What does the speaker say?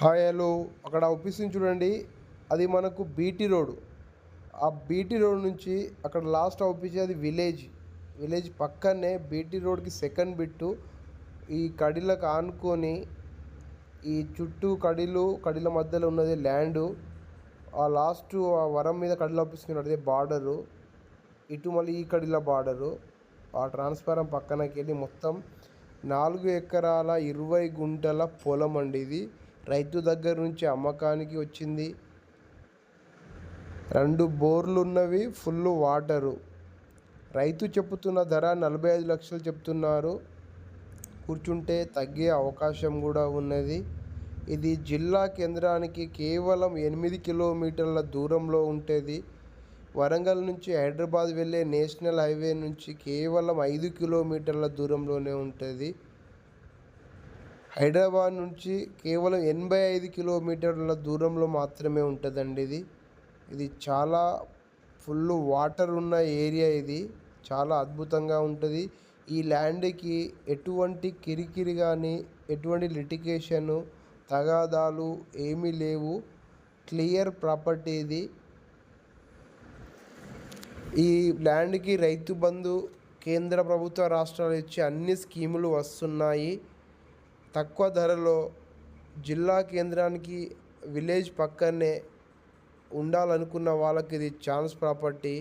Hi hello అక్కడ అవుపిస్తుంది చూడండి. అది మనకు బీటీ రోడ్. ఆ బీటీ రోడ్ నుంచి అక్కడ లాస్ట్ అవుపించేది అది విలేజ్. విలేజ్ పక్కనే బీటీ రోడ్కి సెకండ్ బిట్టు ఈ కడిలకు ఆనుకొని ఈ చుట్టూ కడిలు కడిల మధ్యలో ఉన్నది ల్యాండు. ఆ లాస్ట్ ఆ వరం మీద కడిలో అవుపిస్తుంది అదే బార్డరు. ఇటు మళ్ళీ ఈ కడిల బార్డరు. ఆ ట్రాన్స్ఫారం పక్కనకి వెళ్ళి మొత్తం నాలుగు ఎకరాల ఇరవై గుంటల పొలం అండి ఇది. రైతు దగ్గర నుంచి అమ్మకానికి వచ్చింది. రెండు బోర్లు ఉన్నవి ఫుల్ వాటరు. రైతు చెప్పుతున్న ధర నలభై ఐదు లక్షలు చెప్తున్నారు. కూర్చుంటే తగ్గే అవకాశం కూడా ఉన్నది. ఇది జిల్లా కేంద్రానికి కేవలం ఎనిమిది కిలోమీటర్ల దూరంలో ఉంటుంది. వరంగల్ నుంచి హైదరాబాద్ వెళ్ళే నేషనల్ హైవే నుంచి కేవలం ఐదు కిలోమీటర్ల దూరంలోనే ఉంటుంది. హైదరాబాద్ నుంచి కేవలం ఎనభై ఐదు కిలోమీటర్ల దూరంలో మాత్రమే ఉంటుందండి ఇది. ఇది చాలా ఫుల్ వాటర్ ఉన్న ఏరియా ఇది. చాలా అద్భుతంగా ఉంటుంది. ఈ ల్యాండ్కి ఎటువంటి కిరికిరి కానీ ఎటువంటి లిటికేషను తగాదాలు ఏమీ లేవు. క్లియర్ ప్రాపర్టీ ఇది. ఈ ల్యాండ్కి రైతు బంధు కేంద్ర ప్రభుత్వ రాష్ట్రాలు ఇచ్చే అన్ని స్కీములు వస్తున్నాయి. తక్కువ ధరలో జిల్లా కేంద్రానికి విలేజ్ పక్కనే ఉండాలనుకున్న వాళ్ళకి ఇది ఛాన్స్ ప్రాపర్టీ.